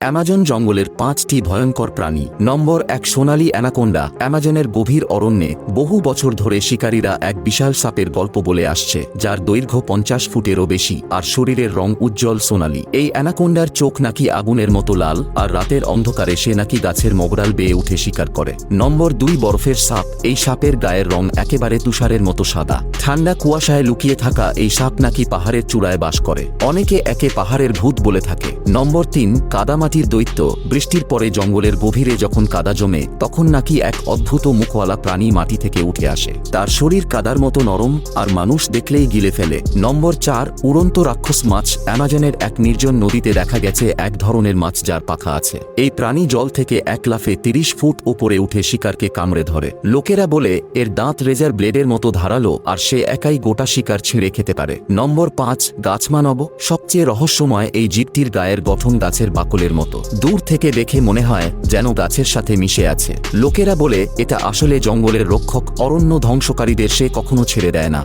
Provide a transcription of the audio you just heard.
Amazon জঙ্গলের পাঁচটি ভয়ঙ্কর প্রাণী। নম্বর এক সোনালী অ্যানাকোন্ডা, অ্যামাজনের গভীর অরণ্যে বহু বছর ধরে শিকারীরা এক বিশাল সাপের গল্প বলে আসছে, যার দৈর্ঘ্য পঞ্চাশ ফুটেরও বেশি আর শরীরের রং উজ্জ্বল সোনালী। এই অ্যানাকোন্ডার চোখ নাকি আগুনের মতো লাল, আর রাতের অন্ধকারে সে নাকি গাছের মগরাল বেয়ে উঠে শিকার করে। নম্বর দুই বরফের সাপ, এই সাপের গায়ের রং একেবারে তুষারের মতো সাদা। ঠান্ডা কুয়াশায় লুকিয়ে থাকা এই সাপ নাকি পাহাড়ের চূড়ায় বাস করে। অনেকে একে পাহাড়ের ভূত বলে থাকে। নম্বর তিন কাদামাটির দৈত্য, বৃষ্টির পরে জঙ্গলের গভীরে যখন কাদা জমে, তখন নাকি এক অদ্ভুত মুখওয়ালা প্রাণী মাটি থেকে উঠে আসে। তার শরীর কাদার মতো নরম, আর মানুষ দেখলেই গিলে ফেলে। নম্বর চার, উড়ন্ত রাক্ষস মাছ, অ্যামাজনের এক নির্জন নদীতে দেখা গেছে এক ধরনের মাছ যার পাখা আছে। এই প্রাণী জল থেকে এক লাফে তিরিশ ফুট উপরে উঠে শিকারকে কামড়ে ধরে। লোকেরা বলে, এর দাঁত রেজার ব্লেডের মতো ধারালো, আর সে একাই গোটা শিকার ছিঁড়ে খেতে পারে। নম্বর পাঁচ, গাছমানব, সবচেয়ে রহস্যময় এই জীবটির গায়ের গঠন গাছের বাকলের মতো। দূর থেকে দেখে মনে হয় যেন গাছের সাথে মিশে আছে। লোকেরা বলে, এটা আসলে জঙ্গলের রক্ষক। অরণ্য ধ্বংসকারীদের সে কখনো ছেড়ে দেয় না।